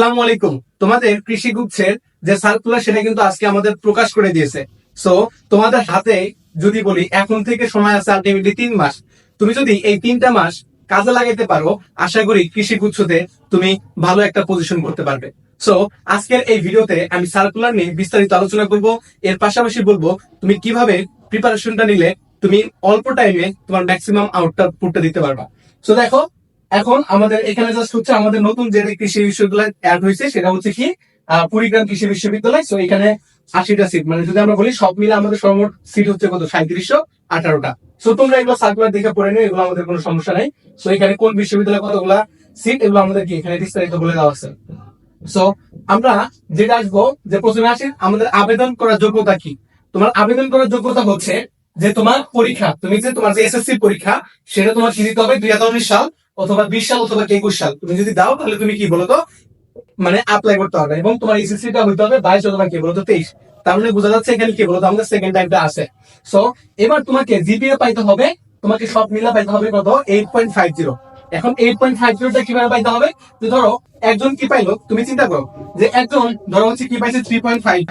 আসসালামু আলাইকুম। তোমাদের কৃষি গুচ্ছের যে সার্কুলার সেটা কিন্তু আজকে আমাদের প্রকাশ করে দিয়েছে। সো তোমাদের হাতে যদি বলি, এখন থেকে সময় আছে আলটিমেটলি তিন মাস। তুমি যদি এই তিনটা মাস কাজে লাগাইতে পারো, আশা করি কৃষি গুচ্ছতে তুমি ভালো একটা পজিশন করতে পারবে। সো আজকের এই ভিডিওতে আমি সার্কুলার নিয়ে বিস্তারিত আলোচনা করব। এর পাশাপাশি বলব, তুমি কীভাবে প্রিপারেশনটা নিলে তুমি অল্প টাইমে তোমার ম্যাক্সিমাম আউটটা আউটপুটটা দিতে পারবা। সো দেখো এখন আমাদের এখানে জাস্ট হচ্ছে আমাদের নতুন যে কৃষি বিশ্ববিদ্যালয় অ্যাড হয়েছে, সেটা হচ্ছে কি কুড়িগ্রাম কৃষি বিশ্ববিদ্যালয়। সো এখানে আশিটা সিট মানে যদি আমরা বলি সব মিলে আমাদের সর্বমোট সিট হচ্ছে কত? সাঁত্রিশশো আঠারোটা। সো তোমরা এগুলো সার্কুলার দেখে পড়ে নিও, এগুলো আমাদের কোনো সমস্যা নাই। সো এখানে কোন বিশ্ববিদ্যালয় কতগুলা সিট এগুলো আমাদের কি এখানে বিস্তারিত বলে দেওয়া আছে? সো আমরা যেটা আসব, যে প্রথমে আসি, আমাদের আবেদন করার যোগ্যতা কি? তোমার আবেদন করার যোগ্যতা হচ্ছে যে তোমার পরীক্ষা, তুমি যে তোমার যে এসএসসি পরীক্ষা, সেটা তোমার দিতে হবে? দুই হাজার উনিশ সাল। অথবা বিশ সাল অথবা একুশ সাল, তুমি যদি দাও তাহলে তুমি কি বলতো মানে অ্যাপ্লাই করতে হবে এবং তোমার এসএসসি টা হইতে হবে বাইশ অথবা কি বলতো তেইশ। তার মানে বোঝা যাচ্ছে এখানে কি বলতো, আমাদের সেকেন্ড টাইমটা আছে। সো এবার তোমাকে জিপিএ পাইতে হবে, তোমাকে সব মিলা পাইতে হবে কত? এইট পয়েন্ট ফাইভ জিরো এখন এইট পয়েন্ট ফাইভ জিরোটা কীভাবে পাইতে হবে? যে ধরো, একজন কি পাইলো, তুমি চিন্তা করো যে একজন ধরো হচ্ছে কি পাইছে three point five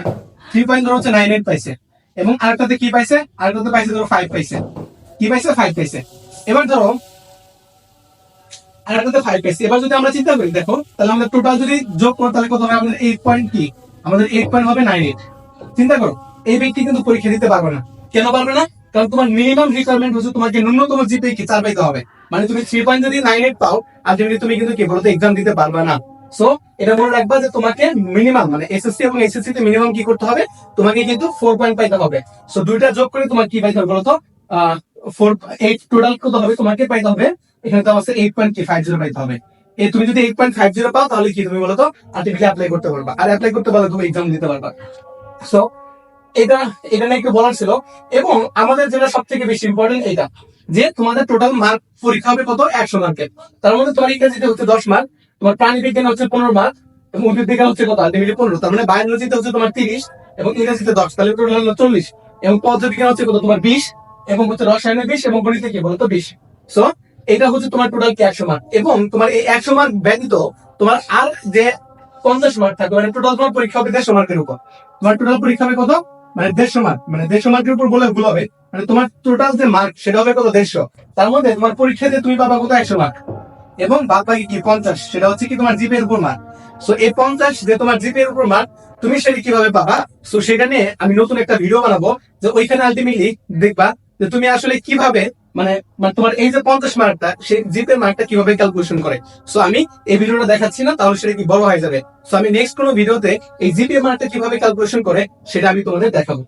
three point ধরো হচ্ছে নাইন এইট পাইছে। এবং আরেকটাতে কি পাইছে? আরেকটাতে পাইছে ধরো ফাইভ পাইছে। কি পাইছে? ফাইভ পাইছে। এবার ধরো আরেকটাতে ফাইভ পাইছে এবার যদি আমরা চিন্তা করি, দেখো, তাহলে আমাদের টোটাল যদি যোগ করো, তাহলে কত হবে? আমাদের এইট পয়েন্ট কি? আমাদের এইট পয়েন্ট হবে নাইন এইট চিন্তা করো, এই ব্যক্তি কিন্তু পরীক্ষা দিতে পারবে না। কেন পারবে না? কারণ তোমার মিনিমাম রিকোয়ারমেন্ট হচ্ছে তোমাকে ন্যূনতম জিপে কি চার পাইতে হবে। মানে তুমি থ্রি পয়েন্ট যদি নাইন এইট পাও আলটিমেটলি তুমি কিন্তু কি বলতো এক্সাম দিতে পারবে না। সো এটা মনে রাখবা যে তোমাকে মিনিমাম মানে এসএসসি এবং এসএসসি তে মিনিমাম কি করতে হবে? তোমাকে কিন্তু ফোর পয়েন্ট পাইতে হবে। সো দুইটা যোগ করে তোমার কি পাইতে হবে বলতো ফোর এইট টোটাল কত হবে? তোমাকে পাইতে হবে এখানে তো আছে এইট পয়েন্ট ফাইভ জিরো পাইতে হবে। তুমি যদি এইট পয়েন্ট ফাইভ জিরো পাও, তাহলে কি তুমি বলতো? আলটিমেটলি অ্যাপ্লাই করতে পারবা। আর অ্যাপ্লাই করতে পারলে তুমি এক্সাম দিতে পারবা। সো এটা এটা নিয়ে বলার ছিল। এবং আমাদের যেটা সব থেকে বেশি ইম্পর্টেন্ট এটা, যে তোমাদের টোটাল মার্ক পরীক্ষা হবে কত? একশো মার্কের তার মধ্যে তোমার ইংরেজিতে হচ্ছে দশ মার্ক তোমার প্রাণী বিজ্ঞানে হচ্ছে পনেরো মার্ক এবং উদ্ভিদ বিজ্ঞান হচ্ছে কত? আলটিমেটলি পনেরো। তার মানে বায়োলজিতে হচ্ছে তোমার তিরিশ, এবং ইংরেজিতে দশ। তাহলে টোটাল হলো চল্লিশ। এবং বিজ্ঞান হচ্ছে কত? তোমার বিশ, এবং হচ্ছে রসায়নে বিশ, এবং গণিতে কি বলতো? বিশ। সো এটা হচ্ছে তোমার টোটাল কি একশো মার্ক এবং তোমার এই একশো মার্ক ব্যতীত তোমার আর যে পঞ্চাশ মার্ক থাকবে মানে টোটাল তোমার পরীক্ষা হবে দেড়শো মার্কের উপর। তোমার টোটাল পরীক্ষা হবে কত? মানে দেড়শো মার্ক মানে দেড়শো মার্কের উপর বলে ভুল হবে। মানে তোমার টোটাল যে মার্ক সেটা হবে কত? দেড়শো। তার মধ্যে তোমার পরীক্ষাতে তুমি পাবা কত? একশো মার্ক এবং বাদ বাকি কি? পঞ্চাশ। সেটা হচ্ছে কি তোমার জিপের উপর মার্ক সো এই পঞ্চাশ যে তোমার জিপের উপর মার্ক তুমি সেটা কীভাবে পাবা? সো সেটা নিয়ে আমি নতুন একটা ভিডিও বানাবো, যে ওইখানে আলটিমেটলি দেখবা যে তুমি আসলে কীভাবে মানে মানে তোমার এই যে পঞ্চাশ মার্কটা জিপের মার্কটা কীভাবে ক্যালকুলেশন করে? সো আমি এই ভিডিওটা দেখাচ্ছি না, তাহলে সেটা কি বড় হয়ে যাবে? সো আমি নেক্সট কোনো ভিডিওতে এই মার্কটা কীভাবে ক্যালকুলেশন করে, সেটা আমি তোমাদের দেখাবো।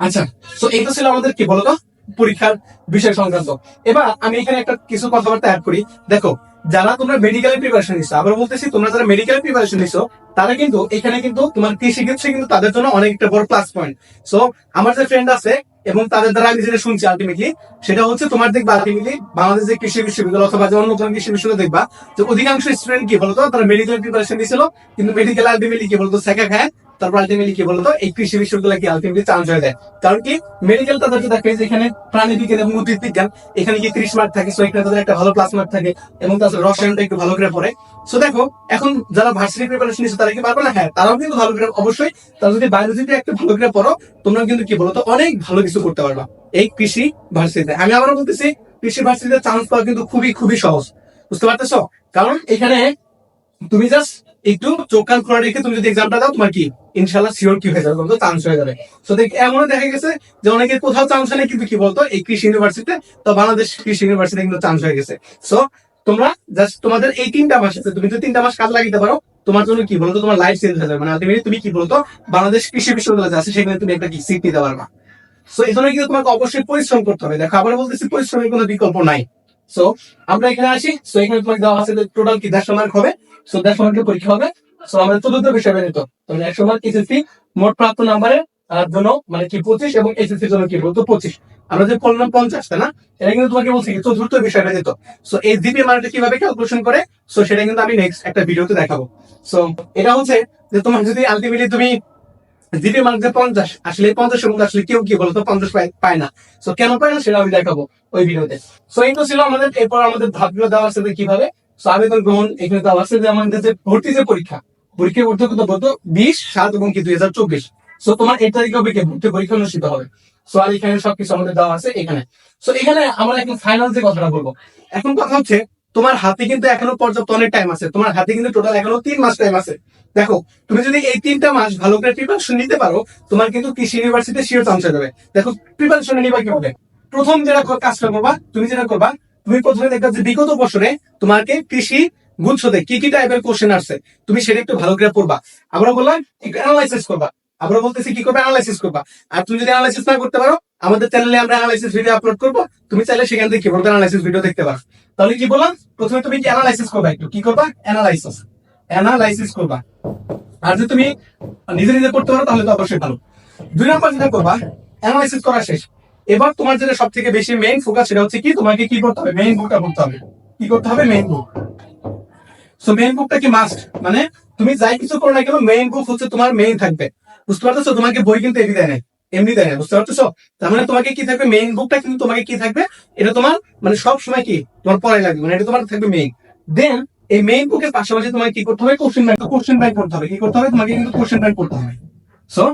আচ্ছা সো ছিল আমাদের কি বলতো? পরীক্ষার বিষয় সংক্রান্ত। এবার আমি এখানে একটা কিছু কথাবার্তা অ্যাড করি। দেখো, যারা তোমরা মেডিকেল প্রিপারেশন নিছো আবার বলতেছি, তোমরা যারা মেডিকেল প্রিপারেশন নিছো, তারা কিন্তু এখানে কিন্তু তোমার কৃষি কিন্তু তাদের জন্য অনেক একটা বড় প্লাস পয়েন্ট সো আমার যে ফ্রেন্ড আছে এবং তাদের দ্বারা আমি যেটা শুনছি আলটিমেটলি সেটা হচ্ছে তোমার দেখবা আলটিমেটলি বাংলাদেশের কৃষি বিশ্ববিদ্যালয় অথবা যে অন্য কোনো কৃষি বিশ্ববিদ্যালয় দেখবা, যে অধিকাংশ স্টুডেন্ট কি বলতো, তারা মেডিকেল প্রিপারেশন দিয়েছিল কিন্তু মেডিকেল আলটিমেটলি কি বলতো, শেখা খায় তারপর আলটিমেটলি কি বলতো, এই কৃষি কি আলটিমেটলি চান্স হয়ে দেয় কারণ কি মেডিকেল তাদেরকে দেখে যে এখানে প্রাণী বিজ্ঞান এবং উদ্ভিদ বিজ্ঞান, এখানে কি ত্রিশ মার্ক থাকে সো এখানে তাদের একটা ভালো প্লাস মার্ক থাকে, এবং তাদের রসায়নটা একটু ভালো করে পড়ে। সো দেখো, এখন যারা ভার্সিটি প্রিপারেশন নিচ্ছে, তারা কি পারবে না? হ্যাঁ তারাও কিন্তু ভালো করে, অবশ্যই তারা যদি বায়োলজিতে একটু ভালো করে পড়ো তোমরা কিন্তু কি বলতো, অনেক ভালো কিছু করতে পারবা এই কৃষি ভার্সিটিতে আমি আবারও বলতেছি, কৃষি ভার্সিটিতে চান্স পাওয়া কিন্তু খুবই খুবই সহজ। বুঝতে পারতেছো? কারণ এখানে তুমি জাস্ট একটু চোখ কান খোলা রেখে তুমি যদি এক্সামটা দাও, তোমার কি, ইনশাল্লাহ সিওর কি হয়ে যাবে বলতো? চান্স হয়ে যাবে। তো দেখ এমন দেখা গেছে যে অনেকে কোথাও চান্স হয় কিন্তু কি বলতো, এই কৃষি ইউনিভার্সিটিতে তো বাংলাদেশ কৃষি ইউনিভার্সিটি কিন্তু চান্স হয়ে গেছে। সো তোমরা জাস্ট তোমাদের এই তিনটা মাস আছে, তুমি যদি তিনটা মাস কাজ লাগিতে পারো, তোমার জন্য কি বলতো, তোমার লাইফ চেঞ্জ হয়ে যাবে। মানে আলটিমেটলি তুমি কি বলতো, বাংলাদেশ কৃষি বিশ্ববিদ্যালয় আছে, সেখানে তুমি একটা কি সিট নিতে পারবা। সো এই জন্য কিন্তু তোমাকে অবশ্যই পরিশ্রম করতে হবে। দেখো আবার বলতেছি, পরিশ্রমের কোনো বিকল্প নাই। সো আমরা এখানে আসি। সো এখানে তোমাকে দেওয়া আছে টোটাল কি, দেড়শো মার্ক হবে। সো পরীক্ষা হবে। সো আমাদের চতুর্থ বিষয় তাহলে একশো মার্ক এসএসসি, মোট প্রাপ্ত জন্য মানে কি, পঁচিশ এবং এসএসসি জন্য কি বলতো, পঁচিশ। আমরা যে তাই না? এটা কিন্তু তোমাকে বলছি চতুর্থ সো এই জিপি মানটা কীভাবে ক্যালকুলেশন করে? সো সেটা কিন্তু আমি নেক্সট একটা ভিডিওতে দেখাবো। সো এটা হচ্ছে যে তোমার যদি আলটিমেটলি তুমি জিপি মার্ক যে পঞ্চাশ, আসলে এই আসলে কেউ কি বলতো, পঞ্চাশ পায়- না। সো কেন পায় না সেটা আমি দেখাবো ওই ভিডিওতে সো ছিল আমাদের, এরপর আমাদের ধাপগুলো দেওয়া আছে কীভাবে আবেদন গ্রহণ, এখানে যে আমাদের যে ভর্তি যে পরীক্ষা। পরীক্ষা করতে কত বলতো বিশ, সাত এবং কি দুই হাজার চব্বিশ। সো তোমার হবে কি? ভর্তি পরীক্ষা অনুষ্ঠিত হবে। সো আর এখানে সবকিছু আমাদের দেওয়া আছে এখানে। সো এখানে আমরা এখন ফাইনাল যে কথাটা বলব। এখন কথা হচ্ছে, তোমার হাতে কিন্তু এখনও পর্যাপ্ত অনেক টাইম আছে। তোমার হাতে কিন্তু টোটাল এখনও তিন মাস টাইম আছে। দেখো, তুমি যদি এই তিনটা মাস ভালো করে প্রিপারেশন নিতে পারো, তোমার কিন্তু কৃষি ইউনিভার্সিটি শিওর চান্স হয়ে যাবে। দেখো প্রিপারেশন নিবা কি হবে প্রথম যেটা কাজটা করবা, তুমি যেটা করবা তুমি প্রথমে দেখবা যে বিগত বছরে তোমাকে কৃষি গুচ্ছতে কি কি টাইপের কোশ্চেন আসছে? তুমি সেটা একটু ভালো করে পড়বা। আমরা বললাম, একটু অ্যানালাইসিস করবা। আমরা বলতেছি, কি করবে? অ্যানালাইসিস করবা। আর তুমি যদি অ্যানালাইসিস না করতে পারো, আমাদের চ্যানেলে আমরা অ্যানালাইসিস ভিডিও আপলোড করব। তুমি চাইলে সেখান থেকে কিবোর্ড অ্যানালাইসিস ভিডিও দেখতে পারো। তাহলে কি বললাম? প্রথমে তুমি কি অ্যানালাইসিস করবা একটু। কি করবা? অ্যানালাইসিস অ্যানালাইসিস করবা। আর যদি তুমি নিজে নিজে করতে পারো, তাহলে তো অবশ্যই ভালো। দুই নম্বর যেটা করবা অ্যানালাইসিস করা শেষ। এবার তোমার যেটা সব থেকে বেশি মেইন ফোকাস সেটা হচ্ছে কি, তোমাকে কি করতে হবে? মেইন বুকটা পড়তে হবে। কি করতে হবে? মেইন বুক সো মেইন বুকটা কি মাস্ট মানে তুমি যাই কিছু করো না কেন মেইন বুক হচ্ছে তোমার মেইন থাকবে। বুঝতে পারতেছো? তোমাকে বই কিন্তু এমনি দেয় নাই। এমনি দেয় না বুঝতে পারতেছো? তার মানে তোমাকে কি থাকবে? মেইন বুকটা কিন্তু তোমাকে কি থাকবে? এটা তোমার মানে সব সময় কি? তোমার পড়াই লাগবে। মানে এটা তোমার থাকবে মেইন দেন এই মেইন বুকের পাশাপাশি তোমাকে কি করতে হবে? কোশ্চেন ব্যাংক কোশ্চেন ব্যাংক করতে হবে। কি করতে হবে? তোমাকে কিন্তু কোশ্চেন ব্যাংক করতে হবে। সো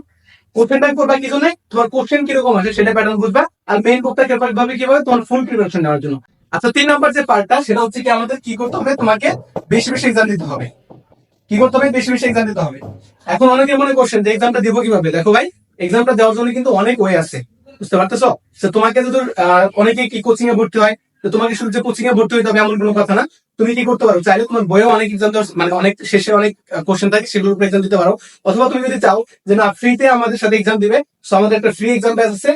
কোশ্চেন ব্যাংক করবা কি জন্য তোমার কোশ্চেন কীরকম আছে সেটা প্যাটার্ন বুঝবা। আর মেইন বুকটা ভাবে কীভাবে? তোমার ফুল প্রিপারেশন নেওয়ার জন্য। আচ্ছা তিন নম্বর যে পার্টটা সেটা হচ্ছে কি আমাদের কি করতে হবে? তোমাকে বেশি বেশি এক্সাম দিতে হবে। কি করতে হবে? বেশি বেশি এক্সাম দিতে হবে। এখন অনেকে মনে করছেন যে এক্সামটা দিব কীভাবে? দেখো ভাই এক্সামটা দেওয়ার জন্য কিন্তু অনেক ওয়ে আছে। বুঝতে পারতেছো? তোমাকে যদি অনেকে কি কোচিং এ ভর্তি হয় তো তোমাকে শুধু যে কোচিং এ ভর্তি হইতে হবে এমন কোনো কথা না। তুমি কি করতে পারো? চাইলে তোমার বইয়েও অনেক এক্সাম মানে অনেক শেষে অনেক কোশ্চেন থাকে, সেগুলোর উপর এক্সাম দিতে পারো। অথবা তুমি যদি চাও যে না ফ্রিতে আমাদের সাথে এক্সাম দিবে তো আমাদের একটা ফ্রি এক্সাম ব্যাচ আছে।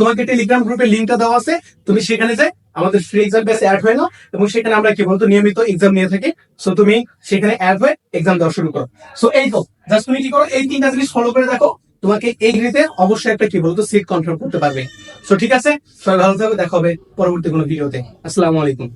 তোমাকে টেলিগ্রাম গ্রুপে লিঙ্কটা দেওয়া আছে। তুমি সেখানে যে আমাদের ফ্রি এক্সাম ব্যাচে অ্যাড হয়ে নাও, এবং সেখানে আমরা কি বলতো, নিয়মিত এক্সাম নিয়ে থাকি। সো তুমি সেখানে অ্যাড হয়ে এক্সাম দেওয়া শুরু করো। সো এই তো জাস্ট তুমি কি করো? এই তিনটা জিনিস ফলো করে দেখো। তোমাকে এই ডিগ্রিতে অবশ্যই একটা কি বলতো সিট কন্ট্রোল করতে পারবে। সো ঠিক আছে সবাই ভালো থাকবে দেখা হবে পরবর্তী কোনো ভিডিওতে আসসালামু আলাইকুম।